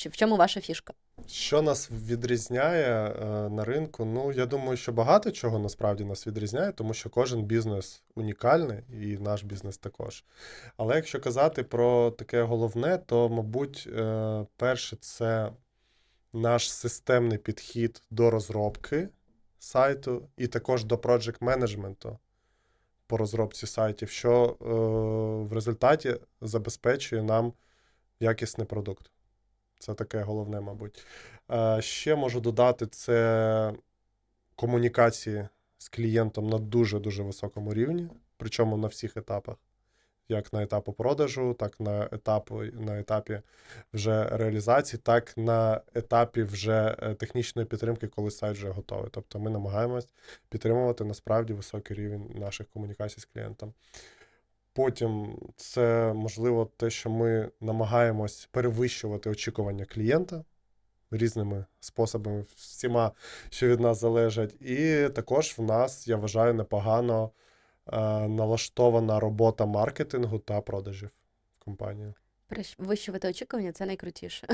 Чи в чому ваша фішка? Що нас відрізняє е, на ринку? Ну, я думаю, що багато чого насправді нас відрізняє, тому що кожен бізнес унікальний, і наш бізнес також. Але якщо казати про таке головне, то, мабуть, е, перше, це наш системний підхід до розробки сайту і також до project менеджменту по розробці сайтів, що е, в результаті забезпечує нам якісний продукт. Це таке головне, мабуть. Е, Ще можу додати це комунікації з клієнтом на дуже-дуже високому рівні, причому на всіх етапах. Як на етапу продажу, так на етапу, на етапі вже реалізації, так на етапі вже е, технічної підтримки, коли сайт вже готовий. Тобто ми намагаємось підтримувати насправді високий рівень наших комунікацій з клієнтом. Потім це можливо те, що ми намагаємось перевищувати очікування клієнта різними способами, всіма, що від нас залежать. І також в нас, я вважаю, непогано е, налаштована робота маркетингу та продажів в компанії. Перевищувати очікування це найкрутіше.